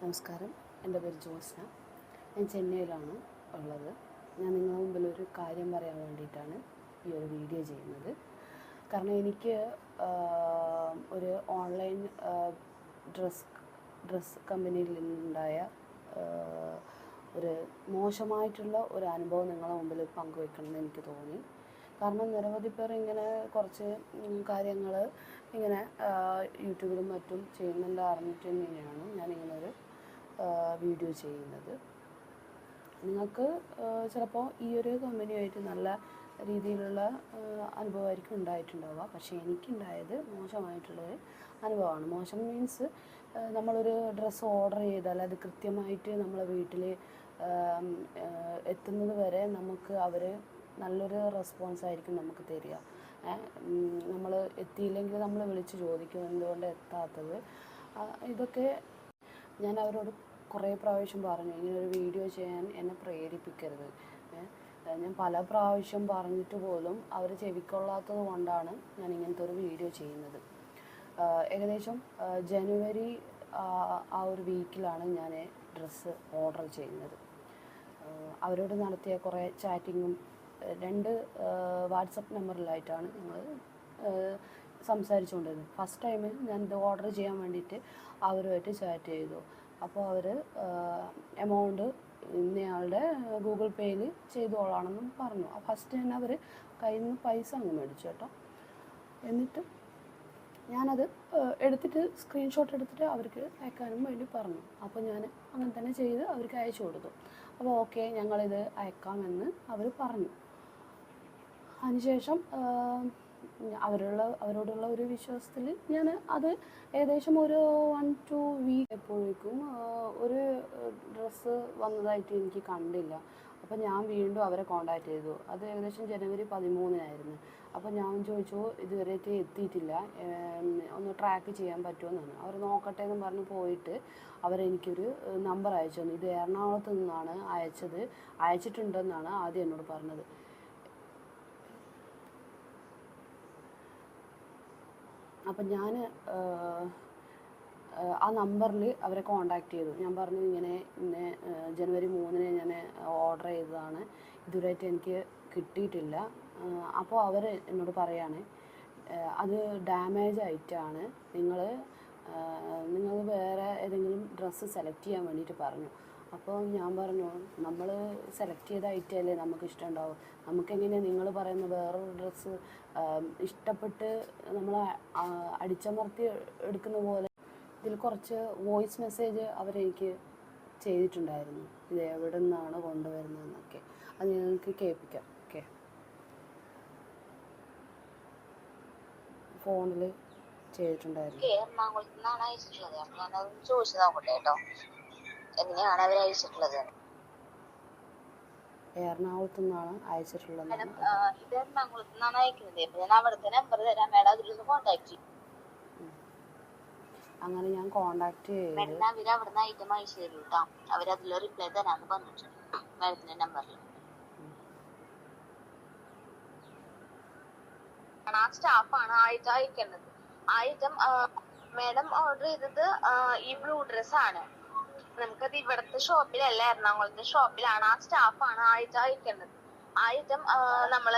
നമസ്കാരം. എന്റെ പേര് ജോസ്ന. ഞാൻ ചെന്നൈയിലാണ് ഉള്ളത്. ഞാൻ നിങ്ങളുടെ മുമ്പിൽ ഒരു കാര്യം പറയാൻ വേണ്ടിയിട്ടാണ് ഈ ഒരു വീഡിയോ ചെയ്യുന്നത്. കാരണം എനിക്ക് ഒരു ഓൺലൈൻ ഡ്രസ് ഡ്രസ് കമ്പനിയിൽ നിന്നുണ്ടായ ഒരു മോശമായിട്ടുള്ള ഒരു അനുഭവം നിങ്ങളുടെ മുമ്പിൽ പങ്കുവെക്കണമെന്ന് എനിക്ക് തോന്നി. കാരണം നിരവധി പേർ ഇങ്ങനെ കുറച്ച് കാര്യങ്ങൾ ഇങ്ങനെ യൂട്യൂബിലും മറ്റും ചെയ്യുന്നുണ്ട് അറിഞ്ഞിട്ട് തന്നെയാണ് ഞാൻ ഒരു വീഡിയോ ചെയ്യുന്നത്. നിങ്ങൾക്ക് ചിലപ്പോൾ ഈ ഒരു കമ്പനിയായിട്ട് നല്ല രീതിയിലുള്ള അനുഭവമായിരിക്കും ഉണ്ടായിട്ടുണ്ടാവുക. പക്ഷേ എനിക്കുണ്ടായത് മോശമായിട്ടുള്ളൊരു അനുഭവമാണ്. മോശം മീൻസ് നമ്മളൊരു ഡ്രസ്സ് ഓർഡർ ചെയ്താൽ അത് കൃത്യമായിട്ട് നമ്മളെ വീട്ടിൽ എത്തുന്നത് വരെ നമുക്ക് അവർ നല്ലൊരു റെസ്പോൺസ് ആയിരിക്കും നമുക്ക് തരിക. നമ്മൾ എത്തിയില്ലെങ്കിൽ നമ്മൾ വിളിച്ച് ചോദിക്കും എന്തുകൊണ്ട് എത്താത്തത്. ഇതൊക്കെ ഞാൻ അവരോട് കുറേ പ്രാവശ്യം പറഞ്ഞു ഇങ്ങനൊരു വീഡിയോ ചെയ്യാൻ എന്നെ പ്രേരിപ്പിക്കരുത്. ഞാൻ പല പ്രാവശ്യം പറഞ്ഞിട്ട് പോലും അവർ ചെവിക്കൊള്ളാത്തത് കൊണ്ടാണ് ഞാൻ ഇങ്ങനത്തെ ഒരു വീഡിയോ ചെയ്യുന്നത്. ഏകദേശം ജനുവരി ആ ഒരു വീക്കിലാണ് ഞാൻ ഡ്രസ്സ് ഓർഡർ ചെയ്യുന്നത്. അവരോട് നടത്തിയ കുറേ ചാറ്റിങ്ങും രണ്ട് വാട്സപ്പ് നമ്പറിലായിട്ടാണ് ഞങ്ങൾ സംസാരിച്ചുകൊണ്ടിരുന്നത്. ഫസ്റ്റ് ടൈമിൽ ഞാൻ ഇത് ഓർഡർ ചെയ്യാൻ വേണ്ടിയിട്ട് അവരുമായിട്ട് ചാറ്റ് ചെയ്തു. അപ്പോൾ അവർ എമൗണ്ട് ഇന്നയാളുടെ ഗൂഗിൾ പേയിൽ ചെയ്തോളാണെന്നും പറഞ്ഞു. ഫസ്റ്റ് തന്നെ അവർ കയ്യിൽ നിന്ന് പൈസ അങ്ങ് മേടിച്ചു കേട്ടോ. എന്നിട്ട് ഞാനത് എടുത്തിട്ട് സ്ക്രീൻഷോട്ട് എടുത്തിട്ട് അവർക്ക് അയക്കാനും വേണ്ടി പറഞ്ഞു. അപ്പോൾ ഞാൻ അങ്ങനെ തന്നെ ചെയ്ത് അവർക്ക് അയച്ചു കൊടുത്തു. അപ്പോൾ ഓക്കെ ഞങ്ങളിത് അയക്കാമെന്ന് അവർ പറഞ്ഞു. അതിനുശേഷം അവരുള്ള അവരോടുള്ള ഒരു വിശ്വാസത്തിൽ ഞാൻ അത് ഏകദേശം ഒരു വൺ ടു വീക്ക് എപ്പോഴേക്കും ഒരു ഡ്രസ്സ് വന്നതായിട്ട് എനിക്ക് കണ്ടില്ല. അപ്പോൾ ഞാൻ വീണ്ടും അവരെ കോണ്ടാക്ട് ചെയ്തു. അത് ഏകദേശം ജനുവരി പതിമൂന്നിനായിരുന്നു. അപ്പോൾ ഞാൻ ചോദിച്ചു ഇതുവരെയായിട്ട് എത്തിയിട്ടില്ല. ഒന്ന് ട്രാക്ക് ചെയ്യാൻ പറ്റുമെന്നാണ് അവർ നോക്കട്ടെ എന്ന് പറഞ്ഞ് പോയിട്ട് അവരെനിക്കൊരു നമ്പർ അയച്ചു തന്നു. ഇത് എറണാകുളത്ത് നിന്നാണ് അയച്ചത്. അയച്ചിട്ടുണ്ടെന്നാണ് ആദ്യം എന്നോട് പറഞ്ഞത്. അപ്പം ഞാൻ ആ നമ്പറിൽ അവരെ കോണ്ടാക്ട് ചെയ്തു. ഞാൻ പറഞ്ഞു ഇങ്ങനെ ഇന്ന് ജനുവരി മൂന്നിന് ഞാൻ ഓർഡർ ചെയ്തതാണ്. ഇതുവരെയായിട്ട് എനിക്ക് കിട്ടിയിട്ടില്ല. അപ്പോൾ അവർ എന്നോട് പറയാണ് അത് ഡാമേജ് ആയിട്ടാണ്. നിങ്ങൾ നിങ്ങൾ വേറെ ഏതെങ്കിലും ഡ്രസ്സ് സെലക്ട് ചെയ്യാൻ വേണ്ടിയിട്ട് പറഞ്ഞു. അപ്പോൾ ഞാൻ പറഞ്ഞു നമ്മൾ സെലക്ട് ചെയ്ത ഐറ്റമല്ലേ നമുക്ക് ഇഷ്ടമുണ്ടാവും നമുക്കെങ്ങനെ നിങ്ങൾ പറയുന്ന വേറൊരു ഡ്രസ്സ് ഇഷ്ടപ്പെട്ട് നമ്മൾ അടിച്ചമർത്തി എടുക്കുന്ന പോലെ? ഇതിൽ കുറച്ച് വോയിസ് മെസ്സേജ് അവരെനിക്ക് ചെയ്തിട്ടുണ്ടായിരുന്നു. ഇത് എവിടെ നിന്നാണ് കൊണ്ടുവരുന്നതെന്നൊക്കെ. അത് ഞങ്ങൾക്ക് കേൾപ്പിക്കാം. ഓക്കെ. ഫോണിൽ ചെയ്തിട്ടുണ്ടായിരുന്നു. എങ്ങനെയാണ് അവർ അയച്ചിട്ടുള്ളത്? എറണാകുളത്തു നിന്നാണ് അയച്ചിട്ടുള്ളത് ഇത് എറണാകുളത്ത് നിന്നാണ് അയക്കുന്നത്. അപ്പൊ ഞാൻ അവിടുത്തെ നമ്പർ തരാം. മാഡം അതിലൊന്ന് കോൺടാക്ട് ചെയ്യും. അങ്ങനെ ഞാൻ കോണ്ടാക്ട് ചെയ്തു. മേഡം അവർ അവിടുന്ന് ഐറ്റം അയച്ചു തരും കേട്ടോ അവരതിൽ റിപ്ലൈ തരാന്ന് പറഞ്ഞിട്ടുണ്ട് മേഡത്തിന്റെ നമ്പറിൽ ആ സ്റ്റാഫാണ് ആയിട്ട് അയക്കേണ്ടത് ഐറ്റം മേഡം ഓർഡർ ചെയ്തത് ഈ ബ്ലൂ ഡ്രസ് ആണ്. നമുക്കത് ഇവിടുത്തെ ഷോപ്പിലല്ല എറണാകുളത്തെ ഷോപ്പിലാണ്. ആ സ്റ്റാഫാണ് ആയിട്ട് അയക്കേണ്ടത്. ഐറ്റം നമ്മൾ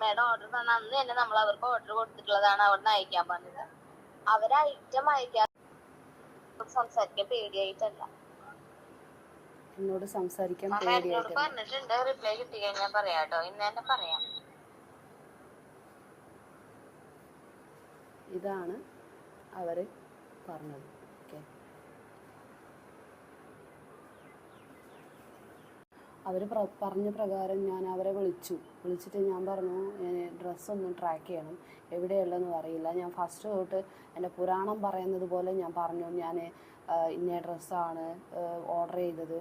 മേഡം ഓർഡർ തന്ന അന്ന് തന്നെ നമ്മൾ അവർക്ക് ഓർഡർ കൊടുത്തിട്ടുള്ളതാണ് അവിടുന്ന് അയക്കാൻ പറഞ്ഞത്. അവർ ഐറ്റം അയക്കാൻ സംസാരിക്കാൻ പേടിയായിട്ടല്ല. എന്നോട് സംസാരിക്കാൻ പേടിയായിട്ട് പറഞ്ഞിട്ടുണ്ട് റിപ്ലൈ കിട്ടി കഴിഞ്ഞാൽ പറയാം കേട്ടോ. ഇന്ന് തന്നെ പറയാം. ഇതാണ് അവർ പറഞ്ഞത് ഓക്കെ അവർ പറഞ്ഞ പ്രകാരം ഞാൻ അവരെ വിളിച്ചു. വിളിച്ചിട്ട് ഞാൻ പറഞ്ഞു ഡ്രസ്സ് ഒന്ന് ട്രാക്ക് ചെയ്യണം. എവിടെയുള്ളതെന്ന് അറിയില്ല. ഞാൻ ഫസ്റ്റ് തൊട്ട് എന്റെ പുരാണം പറയുന്നത് പോലെ ഞാൻ പറഞ്ഞു. ഞാൻ ഇന്ന ഡ്രസ്സാണ് ഓർഡർ ചെയ്തത്.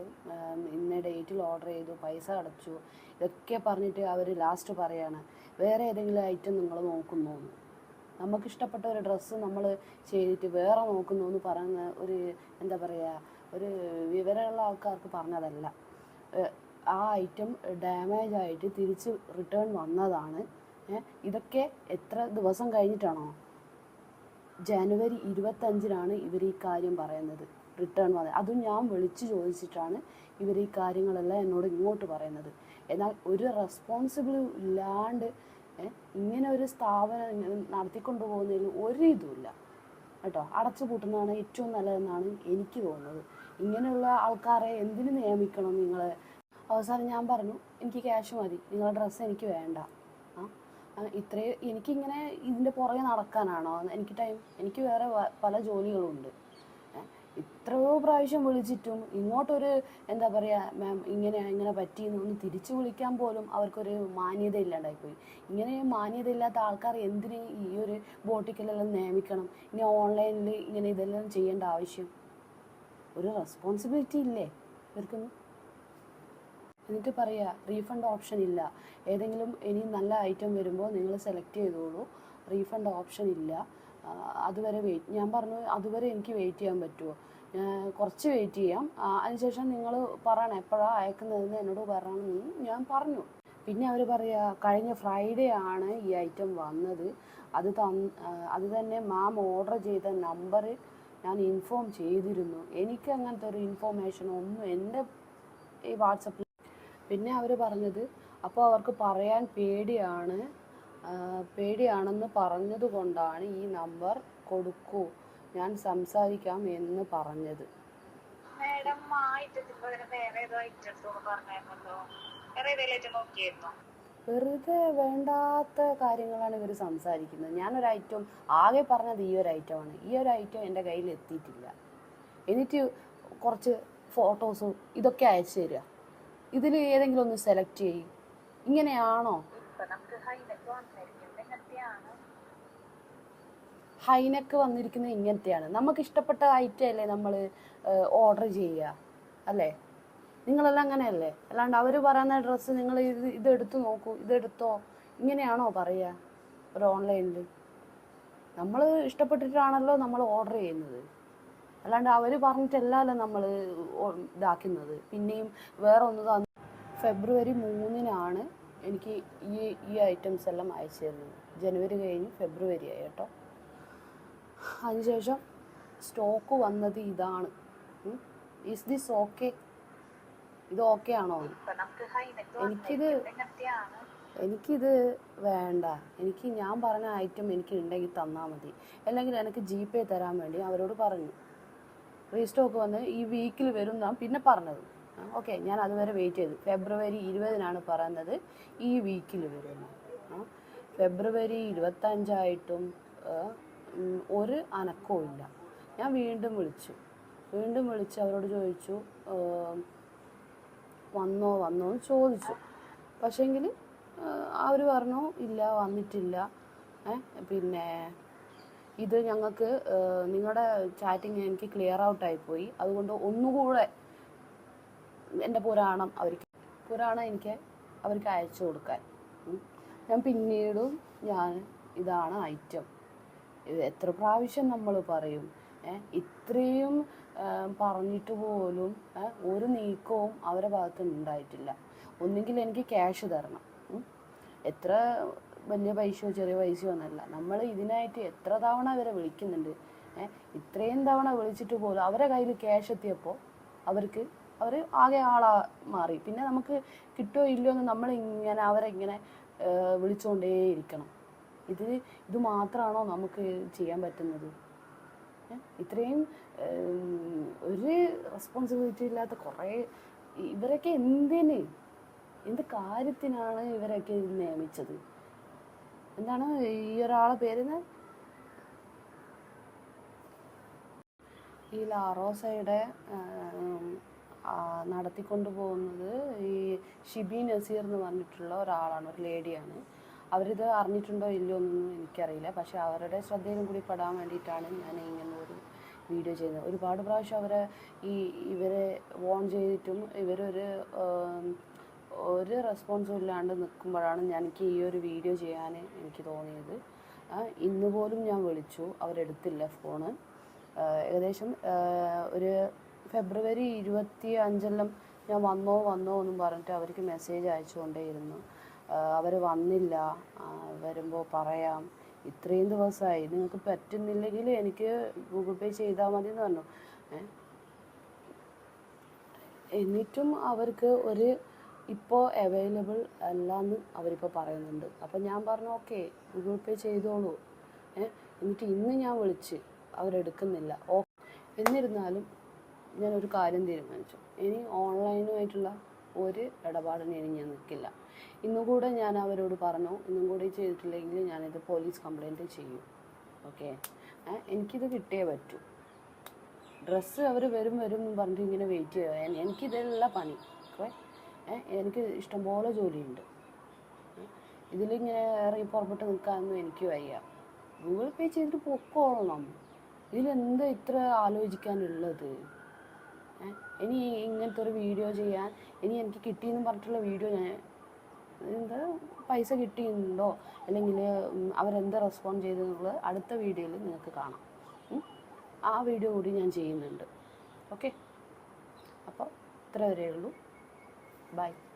ഇന്ന ഡേറ്റിൽ ഓർഡർ ചെയ്തു. പൈസ അടച്ചു. ഇതൊക്കെ പറഞ്ഞിട്ട് അവർ ലാസ്റ്റ് പറയാണ് വേറെ ഏതെങ്കിലും ഐറ്റം നിങ്ങൾ നോക്കുന്നു? നമുക്ക് ഇഷ്ടപ്പെട്ട ഒരു ഡ്രസ്സ് നമ്മൾ ചെയ്തിട്ട് വേറെ നോക്കുന്നു എന്ന് പറയുന്ന ഒരു എന്താ പറയുക ഒരു വിവരമുള്ള ആൾക്കാർക്ക് പറഞ്ഞതല്ല. ആ ഐറ്റം ഡാമേജ് ആയിട്ട് തിരിച്ച് റിട്ടേൺ വന്നതാണ്. ഇതൊക്കെ എത്ര ദിവസം കഴിഞ്ഞിട്ടാണോ? ജനുവരി ഇരുപത്തഞ്ചിനാണ് ഇവർ ഈ കാര്യം പറയുന്നത് റിട്ടേൺ വന്നത്. അതും ഞാൻ വിളിച്ചു ചോദിച്ചിട്ടാണ് ഇവർ ഈ കാര്യങ്ങളെല്ലാം എന്നോട് ഇങ്ങോട്ട് പറയുന്നത്. എന്നാൽ ഒരു റെസ്പോൺസിബിൾ ഇല്ലാണ്ട് ഇങ്ങനെ ഒരു സ്ഥാപനം നടത്തിക്കൊണ്ടു പോകുന്നതിൽ ഒരു ഇതുമില്ല. കേട്ടോ അടച്ചു പൂട്ടുന്നതാണ് ഏറ്റവും നല്ലതെന്നാണ് എനിക്ക് തോന്നുന്നത്. ഇങ്ങനെയുള്ള ആൾക്കാരെ എന്തിനു നിയമിക്കണം നിങ്ങൾ അവസാനം ഞാൻ പറഞ്ഞു എനിക്ക് ക്യാഷ് മതി. നിങ്ങളുടെ ഡ്രസ്സ് എനിക്ക് വേണ്ട. ആ ഇത്രയും എനിക്കിങ്ങനെ ഇതിന്റെ പുറകെ നടക്കാനാണോ? എനിക്ക് ടൈം എനിക്ക് വേറെ പല ജോലികളുണ്ട്. ഇത്രയോ പ്രാവശ്യം വിളിച്ചിട്ടും ഇങ്ങോട്ടൊരു എന്താ പറയുക മാം ഇങ്ങനെ ഇങ്ങനെ പറ്റി എന്നൊന്ന് തിരിച്ചു വിളിക്കാൻ പോലും അവർക്കൊരു മാന്യത ഇല്ലാണ്ടായിപ്പോയി. ഇങ്ങനെ മാന്യത ഇല്ലാത്ത ആൾക്കാർ എന്തിന് ഈ ഒരു ബോട്ടിക്കലെല്ലാം നിയമിക്കണം? ഇനി ഓൺലൈനിൽ ഇങ്ങനെ ഇതെല്ലാം ചെയ്യേണ്ട ആവശ്യം? ഒരു റെസ്പോൺസിബിലിറ്റി ഇല്ലേ ഇവർക്കൊന്നും? എന്നിട്ട് പറയുക റീഫണ്ട് ഓപ്ഷൻ ഇല്ല. ഏതെങ്കിലും ഇനി നല്ല ഐറ്റം വരുമ്പോൾ നിങ്ങൾ സെലക്ട് ചെയ്തോളൂ. റീഫണ്ട് ഓപ്ഷൻ ഇല്ല. അതുവരെ വെയിറ്റ് ഞാൻ പറഞ്ഞു അതുവരെ എനിക്ക് വെയിറ്റ് ചെയ്യാൻ പറ്റുമോ? കുറച്ച് വെയിറ്റ് ചെയ്യാം. അതിനുശേഷം നിങ്ങൾ പറയണം എപ്പോഴാണ് അയക്കുന്നതെന്ന് എന്നോട് പറയണമെന്ന് ഞാൻ പറഞ്ഞു. പിന്നെ അവർ പറയുക കഴിഞ്ഞ ഫ്രൈഡേ ആണ് ഈ ഐറ്റം വന്നത്. അത് തന്ന് അത് തന്നെ മാം ഓർഡർ ചെയ്ത നമ്പർ ഞാൻ ഇൻഫോം ചെയ്തിരുന്നു. എനിക്ക് അങ്ങനത്തെ ഒരു ഇൻഫോർമേഷൻ ഒന്നും എന്റെ ഈ വാട്സപ്പിൽ പിന്നെ അവർ പറഞ്ഞത് അപ്പോൾ അവർക്ക് പറയാൻ പേടിയാണ് പേടിയാണെന്ന് പറഞ്ഞത് കൊണ്ടാണ് ഈ നമ്പർ കൊടുക്കൂ ഞാൻ സംസാരിക്കാം എന്ന് പറഞ്ഞത്. മാഡം ആ ഐറ്റത്തിന് പകരം വേറെ ഏതോ ഐറ്റം പറഞ്ഞായിരുന്നല്ലോ? വേറെ ഏതെങ്കിലും ഐറ്റം നോക്കിയായിരുന്നോ വെറുതെ വേണ്ടാത്ത കാര്യങ്ങളാണ് ഇവർ സംസാരിക്കുന്നത്. ഞാനൊരു ഐറ്റം ആകെ പറഞ്ഞത് ഈ ഒരു ഐറ്റമാണ് ഈ ഒരു ഐറ്റം എന്റെ കയ്യിൽ എത്തിയിട്ടില്ല. എന്നിട്ട് കുറച്ച് ഫോട്ടോസും ഇതൊക്കെ അയച്ചു തരിക ഇതിൽ ഏതെങ്കിലും ഒന്ന് സെലക്ട് ചെയ്യും. ഇങ്ങനെയാണോ? ഹൈനക്ക് വന്നിരിക്കുന്നത് ഇങ്ങനത്തെയാണ്. നമുക്ക് ഇഷ്ടപ്പെട്ട ഐറ്റം അല്ലേ നമ്മൾ ഓർഡർ ചെയ്യുക അല്ലേ? നിങ്ങളെല്ലാം അങ്ങനെയല്ലേ? അല്ലാണ്ട് അവർ പറയുന്ന ഡ്രസ്സ് നിങ്ങൾ ഇത് ഇതെടുത്ത് നോക്കൂ ഇതെടുത്തോ ഇങ്ങനെയാണോ പറയുക? ഒരു ഓൺലൈനിൽ നമ്മൾ ഇഷ്ടപ്പെട്ടിട്ടാണല്ലോ നമ്മൾ ഓർഡർ ചെയ്യുന്നത്. അല്ലാണ്ട് അവർ പറഞ്ഞിട്ടല്ലല്ലോ നമ്മൾ ഇതാക്കുന്നത്. പിന്നെയും വേറെ ഒന്ന് തന്നു ഫെബ്രുവരി മൂന്നിനാണ് എനിക്ക് ഈ ഈ ഐറ്റംസ് എല്ലാം അയച്ചു തരുന്നത് ജനുവരി കഴിഞ്ഞ് ഫെബ്രുവരി ആയി കേട്ടോ. അതിനുശേഷം സ്റ്റോക്ക് വന്നത് ഇതാണ്. ഇസ് ദിസ് ഓക്കെ ഇത് ഓക്കെ ആണോ? എനിക്കിത് എനിക്കിത് വേണ്ട. എനിക്ക് ഞാൻ പറഞ്ഞ ഐറ്റം എനിക്ക് ഉണ്ടെങ്കിൽ തന്നാൽ മതി. അല്ലെങ്കിൽ എനിക്ക് ജി പേ തരാൻ വേണ്ടി അവരോട് പറഞ്ഞു. റീസ്റ്റോക്ക് വന്ന് ഈ വീക്കിൽ വരും എന്നാണ് പിന്നെ പറഞ്ഞത്. ഓക്കെ ഞാൻ അതുവരെ വെയിറ്റ് ചെയ്തു. ഫെബ്രുവരി ഇരുപതിനാണ് പറയുന്നത് ഈ വീക്കിൽ വരും. ഫെബ്രുവരി ഇരുപത്തഞ്ചായിട്ടും ഒരു അനക്കവും ഇല്ല. ഞാൻ വീണ്ടും വിളിച്ചു. വീണ്ടും വിളിച്ച് അവരോട് ചോദിച്ചു വന്നോ വന്നോ എന്ന് ചോദിച്ചു. പക്ഷേങ്കിൽ അവർ പറഞ്ഞു ഇല്ല വന്നിട്ടില്ല. പിന്നെ ഇത് ഞങ്ങൾക്ക് നിങ്ങളുടെ ചാറ്റിങ് എനിക്ക് ക്ലിയർ ഔട്ടായി പോയി. അതുകൊണ്ട് ഒന്നുകൂടെ എന്റെ പുരാണം അവർക്ക് പുരാണം എനിക്ക് അവർക്ക് അയച്ചു കൊടുക്കാൻ. ഞാൻ പിന്നീടും ഞാൻ ഇതാണ് ഐറ്റം എത്ര പ്രാവശ്യം നമ്മൾ പറയും ഇത്രയും പറഞ്ഞിട്ട് പോലും ഒരു നീക്കവും അവരുടെ ഭാഗത്ത് ഉണ്ടായിട്ടില്ല. ഒന്നുകിൽ എനിക്ക് ക്യാഷ് തരണം. എത്ര വലിയ പൈസയോ ചെറിയ പൈസയോ ഒന്നല്ല. നമ്മൾ ഇതിനായിട്ട് എത്ര തവണ അവരെ വിളിക്കുന്നുണ്ട്? ഇത്രയും തവണ വിളിച്ചിട്ട് പോലും അവരെ കയ്യിൽ ക്യാഷ് എത്തിയപ്പോൾ അവർക്ക് അവർ ആകെ ആളാ മാറി. പിന്നെ നമുക്ക് കിട്ടുമോ ഇല്ലയോ എന്ന് നമ്മൾ ഇങ്ങനെ അവരെ ഇങ്ങനെ വിളിച്ചുകൊണ്ടേ വിളിച്ചുകൊണ്ടേയിരിക്കണം ഇത് ഇത് മാത്രമാണോ നമുക്ക് ചെയ്യാൻ പറ്റുന്നത്? ഇത്രയും ഒരു റെസ്പോൺസിബിലിറ്റി ഇല്ലാത്ത കുറേ ഇവരൊക്കെ എന്തിന്? എന്ത് കാര്യത്തിനാണ് ഇവരൊക്കെ നിയമിച്ചത്? എന്താണ് ഈ ഒരാളെ പേരുന്ന്? ഈ ലാറോസയുടെ നടത്തിക്കൊണ്ടു പോകുന്നത് ഈ ഷിബി നസീർ എന്ന് പറഞ്ഞിട്ടുള്ള ഒരാളാണ് ഒരു ലേഡിയാണ്. അവരിത് അറിഞ്ഞിട്ടുണ്ടോ ഇല്ലയോ എന്നൊന്നും എനിക്കറിയില്ല. പക്ഷേ അവരുടെ ശ്രദ്ധയിലും കൂടി പെടാൻ വേണ്ടിയിട്ടാണ് ഞാൻ ഇങ്ങനെ ഒരു വീഡിയോ ചെയ്യുന്നത്. ഒരുപാട് പ്രാവശ്യം അവരെ ഈ ഇവരെ വോൺ ചെയ്തിട്ടും ഇവരൊരു ഒരു റെസ്പോൺസും ഇല്ലാണ്ട് നിൽക്കുമ്പോഴാണ് ഞാൻ എനിക്ക് ഈ ഒരു വീഡിയോ ചെയ്യാൻ എനിക്ക് തോന്നിയത്. ഇന്ന് പോലും ഞാൻ വിളിച്ചു. അവരെടുത്തില്ല ഫോണ് ഏകദേശം ഒരു ഫെബ്രുവരി ഇരുപത്തി അഞ്ചെല്ലാം ഞാൻ വന്നോ വന്നോ എന്നും പറഞ്ഞിട്ട് അവർക്ക് മെസ്സേജ് അയച്ചുകൊണ്ടേയിരുന്നു. അവർ വന്നില്ല. വരുമ്പോൾ പറയാം. ഇത്രയും ദിവസമായി നിങ്ങൾക്ക് പറ്റുന്നില്ലെങ്കിൽ എനിക്ക് ഗൂഗിൾ പേ ചെയ്താൽ മതി എന്ന് പറഞ്ഞു എന്നിട്ടും അവർക്ക് ഒരു ഇപ്പോൾ അവൈലബിൾ അല്ലാന്ന് അവരിപ്പോൾ പറയുന്നുണ്ട്. അപ്പോൾ ഞാൻ പറഞ്ഞു ഓക്കെ ഗൂഗിൾ പേ ചെയ്തോളൂ. എന്നിട്ട് ഇന്ന് ഞാൻ വിളിച്ച് അവരെടുക്കുന്നില്ല. ഓ എന്നിരുന്നാലും ഞാനൊരു കാര്യം തീരുമാനിച്ചു. ഇനി ഓൺലൈനുമായിട്ടുള്ള ഒരു ഇടപാടിന് ഇനി ഞാൻ നിൽക്കില്ല. ഇന്നും കൂടെ ഞാൻ അവരോട് പറഞ്ഞു ഇന്നും കൂടി ചെയ്തിട്ടില്ലെങ്കിൽ ഞാനിത് പോലീസ് കംപ്ലൈന്റ് ചെയ്യും. ഓക്കെ? എനിക്കിത് കിട്ടേ പറ്റൂ. ഡ്രസ്സ് അവർ വരും വരും എന്ന് പറഞ്ഞിട്ട് ഇങ്ങനെ വെയിറ്റ് ചെയ്യുക. എനിക്കിതല്ല പണി. ഓക്കെ? എനിക്ക് ഇഷ്ടംപോലെ ജോലിയുണ്ട്. ഇതിലിങ്ങനെ ഇറങ്ങി പുറപ്പെട്ട് നിൽക്കാനൊന്നും എനിക്ക് വയ്യ. ഗൂഗിൾ പേ ചെയ്തിട്ട് പൊക്കോളണം. ഇതിലെന്താ ഇത്ര ആലോചിക്കാനുള്ളത്? ഇനി ഇങ്ങനത്തെ ഒരു വീഡിയോ ചെയ്യാൻ ഇനി എനിക്ക് കിട്ടിയെന്ന് പറഞ്ഞിട്ടുള്ള വീഡിയോ ഞാൻ എന്താ പൈസ കിട്ടിയിട്ടുണ്ടോ? അല്ലെങ്കിൽ അവരെന്താ റെസ്പോണ്ട് ചെയ്തെന്നുള്ളത് അടുത്ത വീഡിയോയിൽ നിങ്ങൾക്ക് കാണാം. ആ വീഡിയോ കൂടി ഞാൻ ചെയ്യുന്നുണ്ട്. ഓക്കെ? അപ്പോൾ ഇത്ര വരെയുള്ളൂ Bye.